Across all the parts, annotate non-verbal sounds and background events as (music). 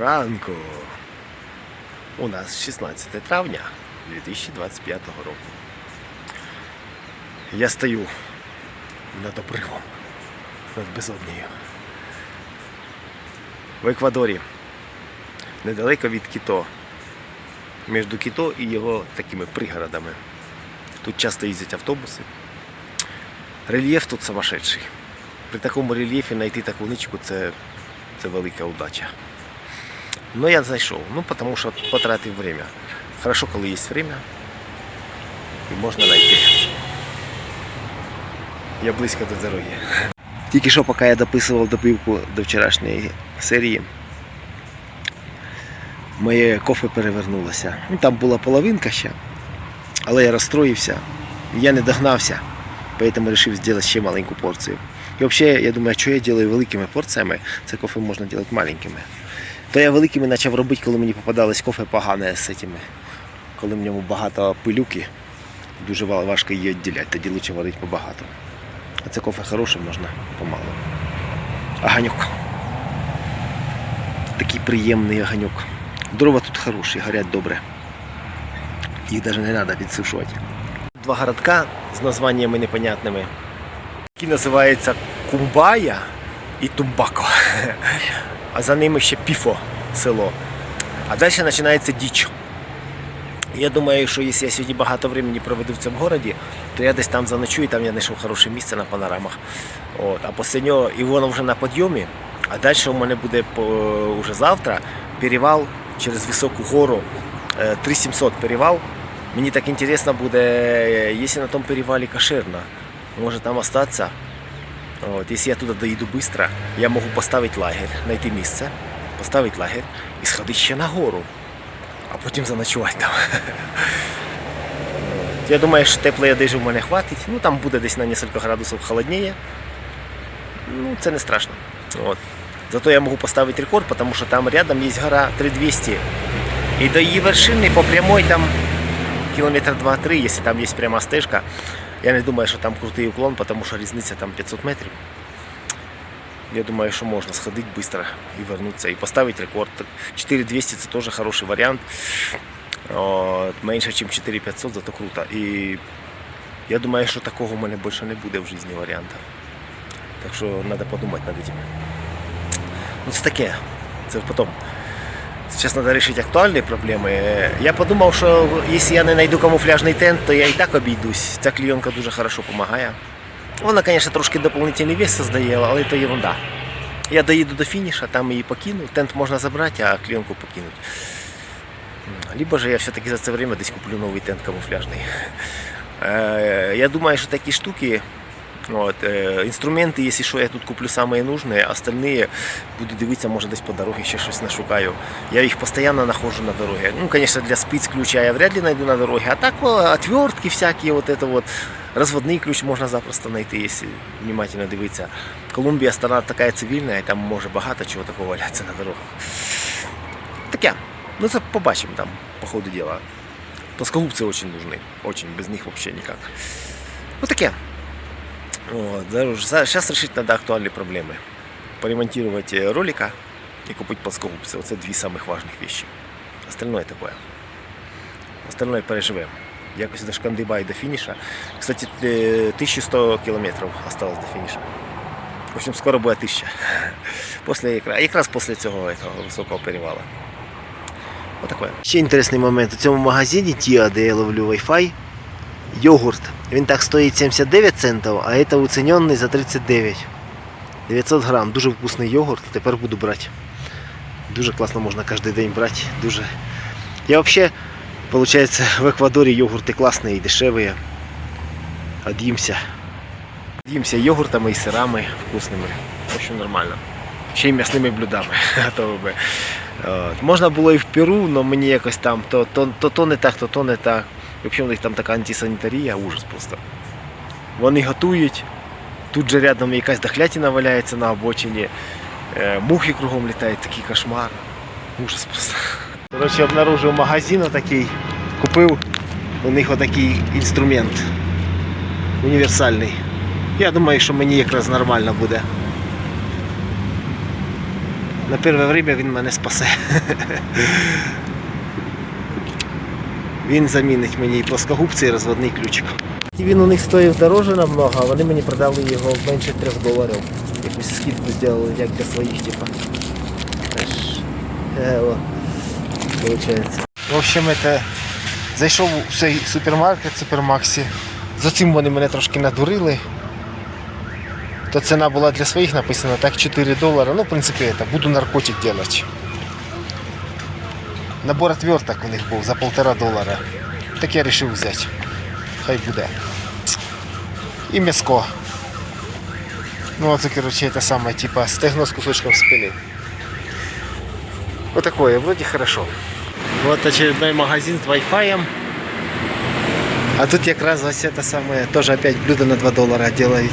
ранку. У нас 16 травня 2025 року. Я стою над обривом, над безоднею. В Еквадорі, недалеко від Кіто. Між Кіто і його такими пригородами. Тут часто їздять автобуси. Рельєф тут сумасшедший. При такому рельєфі знайти таку ничку це, це велика удача. Ну я зайшов, ну тому що потратив время. Хорошо, коли є время і можна знайти. Я близько до дороги. Тільки що, поки я дописував допивку до вчорашньої серії, моє кофе перевернулося. Ну, там була половинка ще, але я розстроївся, я не догнався, поэтому вирішив зробити ще маленьку порцію. І взагалі, я думаю, що я роблю великими порціями, це кофе можна робити маленькими. То я великими почав робити, коли мені попадалось кофе погане з цими, коли в ньому багато пилюки, дуже важко її відділяти, тоді краще варити побагато. А це кофе хороше, можна помало. Аганьок. Такий приємний аганьок. Дрова тут хороші, горять добре. Їх навіть не треба підсушувати. Два городка з названнями непонятними, які називаються Кумбая і Тумбако. А за ними ще Піфо село. А далі починається Діч. Я думаю, що якщо я сьогодні багато времени проведу в цьому місті, то я десь там заночую, там я знайшов хороше місце на панорамах. От. А після нього і воно вже на підйомі. А далі у мене буде по, уже завтра перевал через високу гору. е, 3700 перевал. Мені так інтересно буде, е, якщо на тому перевалі кошерно, може там остатися. От, якщо я туди доїду швидко, я можу поставити лагерь, знайти місце, поставити лагерь і сходити ще на гору, а потім заночувати там. Я думаю, що теплої одежі в мене хватить. Ну там буде десь на кілька градусів холодніше. Ну, це не страшно. От. Зато я можу поставити рекорд, тому що там рядом є гора 3200. І до її вершини по прямой там кілометр 2-3, якщо там є пряма стежка. Я не думаю, що там крутий уклон, тому що різниця там 500 метрів. Я думаю, що можна сходити швидко і вернутися, і поставити рекорд. 4200 це теж хороший варіант. Менше, ніж 4500, зато круто. І я думаю, що такого в мене більше не буде в житті варіанта. Так що треба подумати над цим. Ну це таке. Це потім. Сейчас надо решить актуальні проблеми. Е, Я подумав, що якщо я не знайду камуфляжний тент, то я і так обійдусь. Ця клійонка дуже хорошо допомагає. Вона, звісно, трошки дополнительний вес создає, але це ерунда. Я доїду до фініша, там її покину. Тент можна забрати, а клійонку покинути. М, Либо же я все-таки за це время десь куплю новий тент камуфляжний. Е, Я думаю, що такі штуки, от, е, інструменти, якщо що, я тут куплю самые нужные, остальные буду дивитися, може десь по дорозі ще щось нашукаю. Я їх постійно знаходжу на дорогі. Ну, звісно, для спиць ключа я вряд ли знайду на дорогі, а так о, отвертки всякі, вот это вот. Розводний ключ можна запросто знайти, якщо внимательно дивитися. Колумбія страна така цивільна, і там може багато чого такого валятися на дорогах. Таке. Ну це побачимо там, по ходу діла. Плоскогубці дуже нужны. Очень, без них вообще никак. Ну таке. Вот, сейчас решить надо актуальные проблемы. Поремонтировать э, ролика и купить плоскогубцы. Вот это две самых важных вещи. Остальное такое. Остальное переживем. Якось дошкандибаю до фініша. Кстати, э, 1100 кілометрів осталось до фініша. В общем, скоро буде 1000. (laughs) После, якраз, якраз після цього этого, високого перевала. Отакое. Ще інтересний момент. У цьому магазині Тіа, де я ловлю Wi-Fi, йогурт. Він так стоїть 79 центів, а це уцінений за 39. 900 грам. Дуже вкусний йогурт. Тепер буду брати. Дуже класно можна кожен день брати. Дуже. Я взагалі, виходить, в Еквадорі йогурти класні і дешеві. Од'їмся. Од'їмся йогуртами і сирами вкусними. В нормально. Ще й м'ясними блюдами. (laughs) От. Можна було і в Перу, але мені якось там то, то, то, то не так, то, то не так. Взагалі у них там така антисанітарія, ужас просто. Вони готують, тут же рядом якась дохлятина валяється на обочині, е, мухи кругом літають, такий кошмар. Ужас просто. Коротше, обнаружив магазин отакий, купив у них отакий інструмент універсальний. Я думаю, що мені якраз нормально буде. На перше время він мене спасе. Він замінить мені і плоскогубці, і розводний ключик. Він у них стоїв дороже намного, а вони мені продали його менше 3 доларів. Якусь скидку зробили, як для своїх, типа. Получається. В общем, это... зайшов у цей супермаркет Супермаксі. За цим вони мене трошки надурили. То ціна була для своїх написана, так 4 долари. Ну, в принципі, это, буду наркотик делать. Набор отверток у них був за полтора долара. Так я вирішив взяти. Хай буде. І м'яско. Ну, це, короче, это самое, типа стегно с кусочком спины. Вот такое, вроде хорошо. Вот очередной магазин с Wi-Fi. А тут якраз ось это самое, тоже опять блюдо на 2 доллара делают.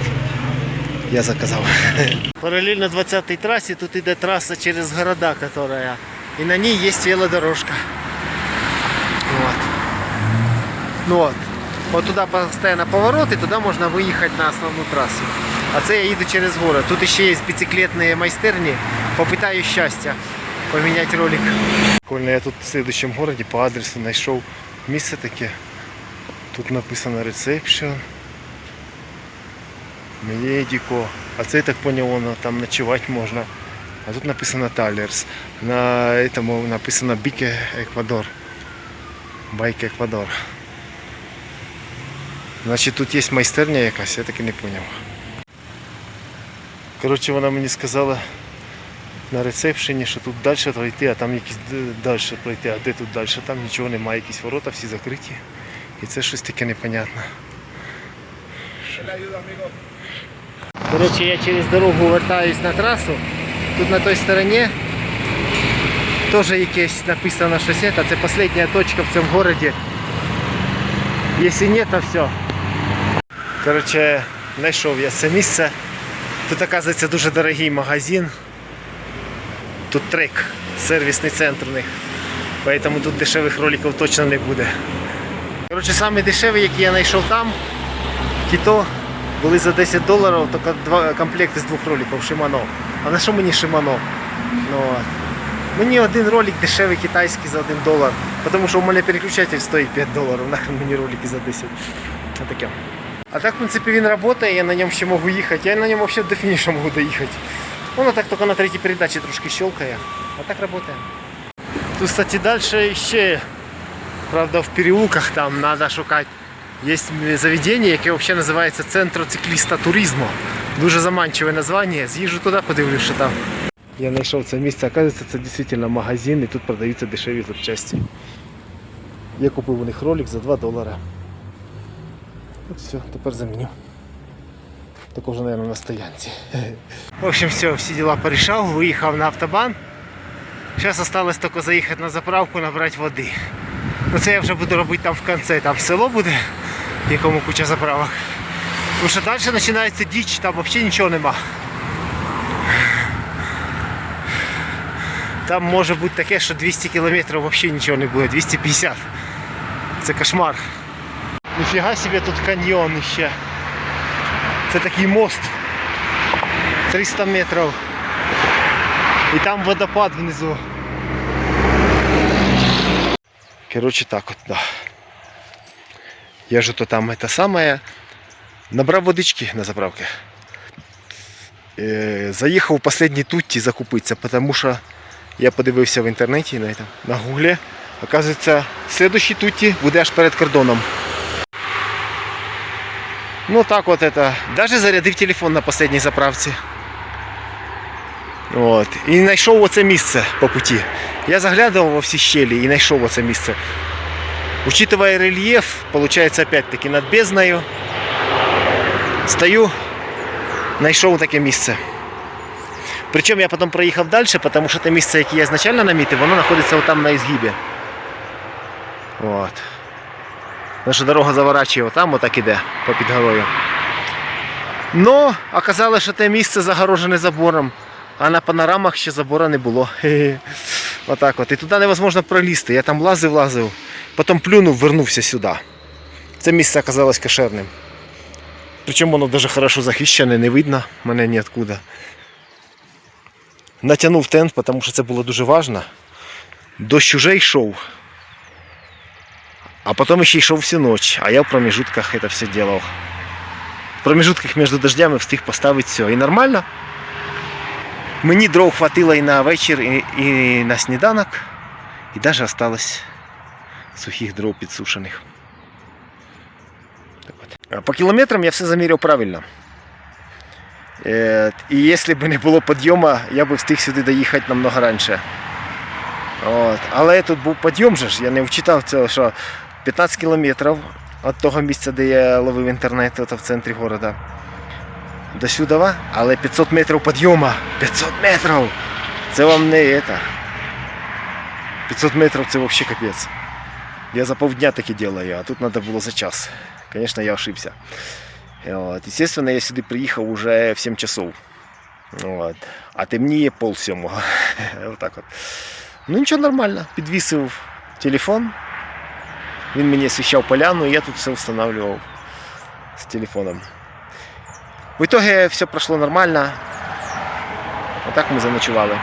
Я заказал. (laughs) Параллельно 20-й трассе тут идет трасса через города, которая... И на ней есть велодорожка. Вот. Ну вот. Вот туда постоянно поворот, и туда можно выехать на основную трассу. А це я їду через город. Тут ще є біциклетні майстерні. Попитаю щастя поміняти ролик. Прикольно, я тут в следующем городі по адресу знайшов місце таке. Тут написано ресепшн. Медико. А це я так понял, воно там ночувати можна. А тут написано Талерс. На этому написано Бике Еквадор. Байк Еквадор. Значить тут є майстерня якась, я так і не зрозумів. Коротше, вона мені сказала на ресепшені, що тут далі пройти, а там якісь далі пройти, а де тут далі? Там нічого немає, якісь ворота всі закриті. І це щось таке непонятне. Коротше, я через дорогу вертаюсь на трасу. Тут на той стороні теж якесь написано щось, це це остання точка в цьому городі. Якщо ні, то все. Коротше, знайшов я це місце. Тут, оказується, дуже дорогий магазин. Тут трек, сервісний центр у них. Поэтому тут дешевих роликів точно не буде. Коротше, самі дешеві, які я знайшов там, кіто, були за 10 доларів, тільки два комплекти з двох роликів Shimano. А на що мені Shimano? Ну, от. Мені один ролик дешевий китайський за 1 долар, тому що у мене переключатель стоїть 5 доларів, нахрен мені ролики за 10. Отаке. А так, в принципі, він працює, я на ньому ще можу їхати. Я на ньому взагалі до фінішу можу доїхати. Воно так тільки на третій передачі трошки щелкає, а так працює. Тут, кстати, далі ще, правда, в переулках там треба шукати. Є заведення, яке взагалі називається Центр цикліста туризму. Дуже заманчиве названня. З'їжджу туди, подивлюсь, що там. Я знайшов це місце, оказується, це дійсно магазин і тут продаються дешеві запчасті. Я купив у них ролик за 2 долари. От все, тепер заміню. Також, мабуть, на стоянці. В общем, все, всі діла порішав, виїхав на автобан. Зараз залишилось тільки заїхати на заправку, набрати води. Ну це я вже буду робити там в кінці, там село буде, якому куча заправок. Тому що далі починається діч, там взагалі нічого нема. Там може бути таке, що 200 кілометрів взагалі нічого не буде, 250. Це кошмар. Ніфіга собі тут каньйон ще. Це такий мост. 300 метрів. І там водопад внизу. Короче, так от, да Я же то там это самое. Набрав водички на заправці. Е, заїхав у останній тутті закупитися, тому що я подивився в інтернеті на, этом, на гуглі. Оказується, слідущий тутті буде аж перед кордоном. Ну так вот это. Даже зарядив телефон на последній заправці. От. І знайшов оце місце по путі. Я заглядував во всі щелі і знайшов оце місце. Учитывая рельєф, получается опять-таки над бездною. Стою, знайшов таке місце. Причому я потім проїхав далі, тому що те місце, яке я изначально намітив, воно знаходиться там на ізгибі. От. Наша дорога заворачує отам, отак іде, по підгорою. Но оказалось, що те місце загорожене забором, а на панорамах ще забора не було. (laughs) Отак от. І туди невозможно пролізти. Я там лазив, лазив, потім плюнув, вернувся сюди. Це місце оказалось кошерним. Причому воно дуже хорошо захищене, не видно мене ніоткуда. натягнув тент, тому що це було дуже важливо. Дощ уже йшов. А потом еще и шел всю ночь, а я в промежутках это все делал. В промежутках между дождями встиг поставити все. І нормально. Мені дров хватило і на вечір, і, і на сніданок, і навіть осталось Сухих дров підсушених. По кілометрам я все заміряв правильно. Е, І якщо б не було підйому, я б встиг сюди доїхати намного раніше. От. Але тут був підйом же ж, я не вчитав цього, що 15 кілометрів від того місця, де я ловив інтернет, це в центрі міста. До сюди, але 500 метрів підйому. 500 метрів! Це вам не это. 500 метрів це взагалі капець. Я за полдня таки делаю, а тут треба було за час. Звісно, я ошибся. От. Естественно, я сюди приїхав уже в 7 часов. От. А темніє пол сьомого. Отак от. Ну нічого нормально. Підвісив телефон. Він мені освіщав поляну, і я тут все встановлював з телефоном. В итоге все пройшло нормально. Отак ми заночували.